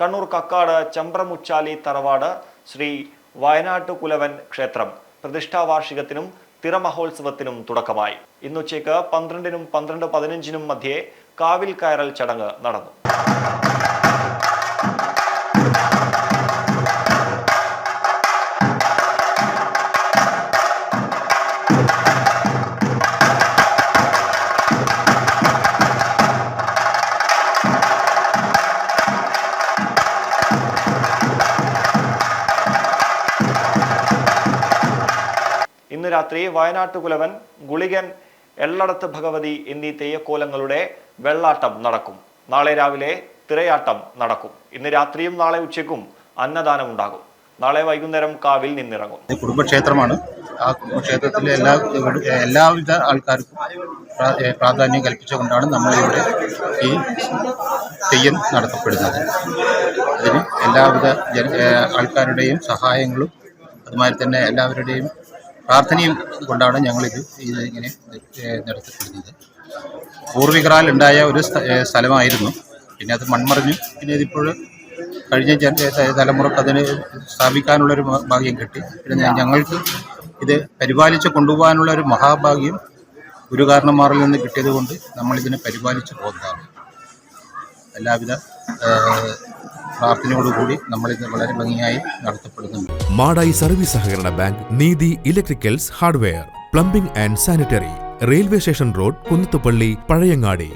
കണ്ണൂർ കക്കാട് ചമ്പ്രമുച്ചാലി തറവാട് ശ്രീ വയനാട്ടുകുലവൻ ക്ഷേത്രം. പ്രതിഷ്ഠാവാർഷികത്തിനും തിറമഹോത്സവത്തിനും തുടക്കമായി. ഇന്നുച്ചയ്ക്ക് പന്ത്രണ്ടിനും പന്ത്രണ്ട് പതിനഞ്ചിനും മധ്യേ കാവിൽ കയറൽ ചടങ്ങ് നടന്നു. രാത്രി വയനാട്ടുകുലവൻ ഗുളികൻ എള്ളടത്ത് ഭഗവതി എന്നീ തെയ്യക്കോലങ്ങളുടെ വെള്ളാട്ടം നടക്കും. നാളെ രാവിലെ തിരയാട്ടം നടക്കും. ഇന്ന് രാത്രിയും നാളെ ഉച്ചയ്ക്കും അന്നദാനം ഉണ്ടാകും. നാളെ വൈകുന്നേരം കാവിൽ നിന്നിറങ്ങും. കുടുംബക്ഷേത്രമാണ്. ആ കുടുംബക്ഷേത്രത്തിലെ എല്ലാ എല്ലാവിധ ആൾക്കാർക്കും പ്രാധാന്യം കൽപ്പിച്ചുകൊണ്ടാണ് നമ്മളിവിടെ ഈ തെയ്യം നടത്തപ്പെടുന്നത്. അതിന് എല്ലാവിധ ആൾക്കാരുടെയും സഹായങ്ങളും അതുമാതിരി തന്നെ എല്ലാവരുടെയും പ്രാർത്ഥനയും കൊണ്ടാണ് ഞങ്ങളിത് ഇത് ഇങ്ങനെ നടത്തപ്പെടുന്നത് പൂർവികറാൽ ഉണ്ടായ ഒരു സ്ഥലമായിരുന്നു. പിന്നെ അത് മൺമറിഞ്ഞു. പിന്നെ ഇതിപ്പോൾ കഴിഞ്ഞ തലമുറയ്ക്ക് അതിന് സ്ഥാപിക്കാനുള്ളൊരു ഭാഗ്യം കിട്ടി. പിന്നെ ഞങ്ങൾക്ക് ഇത് പരിപാലിച്ച് കൊണ്ടുപോകാനുള്ള ഒരു മഹാഭാഗ്യം ഗുരുകാരണന്മാരിൽ നിന്ന് കിട്ടിയത് കൊണ്ട് നമ്മളിതിനെ പരിപാലിച്ച് പോകുന്നതാണ്. എല്ലാവിധ പ്രാർത്ഥനയോടുകൂടി നമ്മളിത് വളരെ ഭംഗിയായി നടത്തപ്പെടുന്നുണ്ട്. മാടായി സർവീസ് സഹകരണ bank Neethi electricals hardware plumbing and sanitary railway station road Kunnathupally Pazhayangadi.